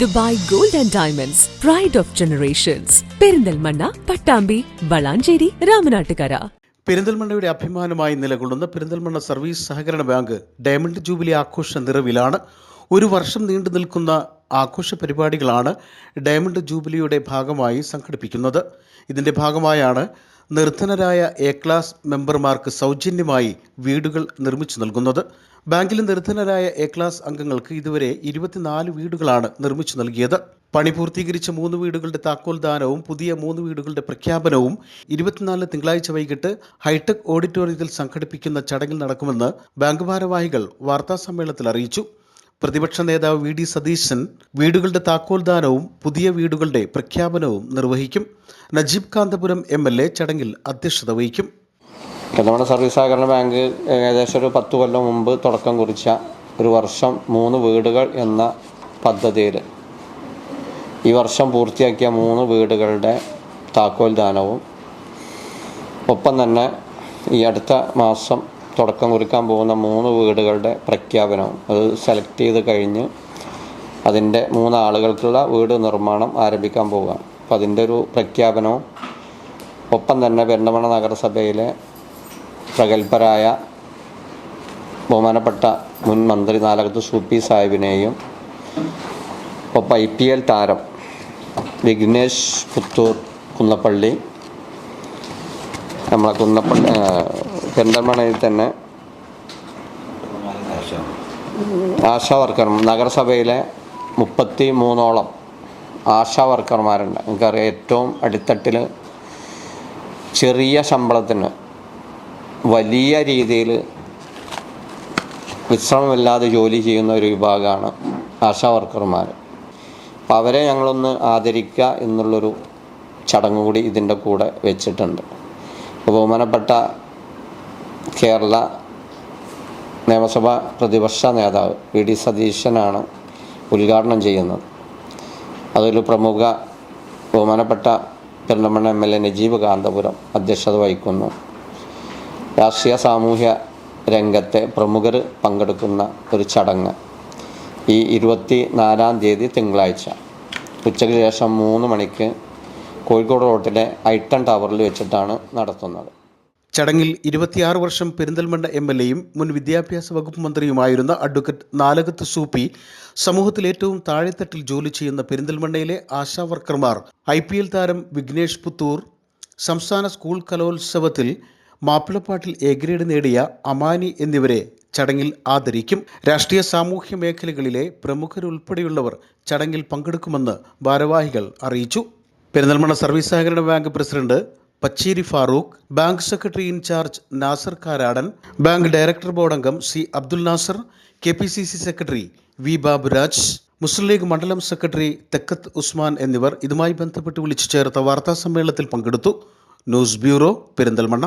Dubai gold and diamonds pride of generations Perinthalmanna Pattambi Valanchery Ramanattukara. പെരിന്തൽമണ്ണയുടെ അഭിമാനമായി നിലകൊള്ളുന്ന Perinthalmanna service സഹകരണ bank diamond jubilee ആഘോഷ നിറവിലാണ്. ഒരു വർഷം നീണ്ടു നിൽക്കുന്ന ആഘോഷ പരിപാടികളാണ് ഡയമണ്ട് ജൂബിലിയുടെ ഭാഗമായി സംഘടിപ്പിക്കുന്നത്. ഇതിന്റെ ഭാഗമായാണ് നിർധനരായ എ ക്ലാസ് മെമ്പർമാർക്ക് സൗജന്യമായി വീടുകൾ നിർമ്മിച്ചു നൽകുന്നത്. ബാങ്കിൽ നിർധനരായ എ ക്ലാസ് അംഗങ്ങൾക്ക് ഇതുവരെ ഇരുപത്തിനാല് വീടുകളാണ് നിർമ്മിച്ചു നൽകിയത്. പണി പൂർത്തീകരിച്ച മൂന്ന് വീടുകളുടെ താക്കോൽ ദാനവും പുതിയ മൂന്ന് വീടുകളുടെ പ്രഖ്യാപനവും ഇരുപത്തിനാല് തിങ്കളാഴ്ച വൈകിട്ട് ഹൈടെക് ഓഡിറ്റോറിയത്തിൽ സംഘടിപ്പിക്കുന്ന ചടങ്ങിൽ നടക്കുമെന്ന് ബാങ്ക് ഭാരവാഹികൾ വാർത്താസമ്മേളനത്തിൽ അറിയിച്ചു. പ്രതിപക്ഷ നേതാവ് വി ഡി സതീശൻ വീടുകളുടെ താക്കോൽദാനവും പുതിയ വീടുകളുടെ പ്രഖ്യാപനവും നിർവഹിക്കും. Najeeb Kanthapuram M L A ചടങ്ങിൽ അധ്യക്ഷത വഹിക്കും. നമ്മുടെ സർവീസ് സഹകരണ ബാങ്ക് ഏകദേശം ഒരു പത്ത് കൊല്ലം മുമ്പ് തുടക്കം കുറിച്ച ഒരു വർഷം മൂന്ന് വീടുകൾ എന്ന പദ്ധതിയിൽ ഈ വർഷം പൂർത്തിയാക്കിയ മൂന്ന് വീടുകളുടെ താക്കോൽദാനവും. ഒപ്പം തന്നെ ഈ അടുത്ത മാസം തുടക്കം കുറിക്കാൻ പോകുന്ന മൂന്ന് വീടുകളുടെ പ്രഖ്യാപനവും അത് സെലക്ട് ചെയ്ത് കഴിഞ്ഞ് അതിന്റെ മൂന്ന് ആളുകൾക്കുള്ള വീട് നിർമ്മാണം ആരംഭിക്കാൻ പോവുകയാണ് അപ്പോൾ അതിന്റെ ഒരു പ്രഖ്യാപനവും ഒപ്പം തന്നെ പെരുന്തമണ്ണ നഗരസഭയിലെ പ്രഗത്ഭരായ ബഹുമാനപ്പെട്ട മുൻ മന്ത്രി നാലകത്ത് സൂപ്പി സാഹിബിനെയും ഒപ്പം ഐ പി എൽ താരം വിഘ്നേഷ് പുത്തൂർ കുന്നപ്പള്ളി നമ്മളെ കുന്നപ്പള്ളി ആ, പെരിന്തൽമണ്ണയിൽ തന്നെ ആശാ വർക്കർ നഗരസഭയിലെ മുപ്പത്തി മൂന്നോളം ആശാ വർക്കർമാരുണ്ട് എനിക്കറിയാം ഏറ്റവും അടിത്തട്ടിൽ ചെറിയ ശമ്പളത്തിന് വലിയ രീതിയിൽ വിശ്രമമില്ലാതെ ജോലി ചെയ്യുന്ന ഒരു വിഭാഗമാണ് ആശാ വർക്കർമാർ അപ്പോൾ അവരെ ഞങ്ങളൊന്ന് ആദരിക്കുക എന്നുള്ളൊരു ചടങ്ങ് കൂടി ഇതിന്റെ കൂടെ വെച്ചിട്ടുണ്ട്. ബഹുമാനപ്പെട്ട കേരള നിയമസഭാ പ്രതിപക്ഷ നേതാവ് വി ഡി സതീശനാണ് ഉദ്ഘാടനം ചെയ്യുന്നത്. അതിൽ പ്രമുഖ ബഹുമാനപ്പെട്ട Perinthalmanna M L A Najeeb Kanthapuram അധ്യക്ഷത വഹിക്കുന്നു. രാഷ്ട്രീയ സാമൂഹ്യ രംഗത്തെ പ്രമുഖർ പങ്കെടുക്കുന്ന ഒരു ചടങ്ങ് ഈ ഇരുപത്തി നാലാം തീയതി തിങ്കളാഴ്ച. ഉച്ചയ്ക്ക് ശേഷം മൂന്ന് മണിക്ക് കോഴിക്കോട് റോട്ടിലെ ഐട്ടൺ ടവറിൽ വെച്ചിട്ടാണ് നടത്തുന്നത്. ചടങ്ങിൽ ഇരുപത്തിയാറ് വർഷം പെരിന്തൽമണ്ണ എം എൽ എയും മുൻ വിദ്യാഭ്യാസ വകുപ്പ് മന്ത്രിയുമായിരുന്ന അഡ്വക്കറ്റ് നാലകത്ത് സൂപ്പി സമൂഹത്തിൽ ഏറ്റവും താഴെത്തട്ടിൽ ജോലി ചെയ്യുന്ന പെരിന്തൽമണ്ണയിലെ ആശാ വർക്കർമാർ ഐ പി എൽ താരം വിഘ്നേഷ് പുത്തൂർ സംസ്ഥാന സ്കൂൾ കലോത്സവത്തിൽ മാപ്പിളപ്പാട്ടിൽ എ ഗ്രേഡ് നേടിയ അമാനി എന്നിവരെ ചടങ്ങിൽ ആദരിക്കും. രാഷ്ട്രീയ സാമൂഹ്യ മേഖലകളിലെ പ്രമുഖരുൾപ്പെടെയുള്ളവർ ചടങ്ങിൽ പങ്കെടുക്കുമെന്ന് ഭാരവാഹികൾ അറിയിച്ചു. പെരിന്തൽമണ്ണ സർവീസ് സഹകരണ bank president Pachery Farooq bank secretary incharge Nasar Karadan bank director board അംഗം C Abdul Nasar K P C C secretary V Baburaj Muslim League മണ്ഡലം സെക്രട്ടറി തെക്കത്ത് ഉസ്മാൻ എന്നിവർ ഇതുമായി ബന്ധപ്പെട്ട് വിളിച്ചു ചേർത്ത വാർത്താ സമ്മേളനത്തിൽ പങ്കെടുത്തു. News bureau Perinthalmanna.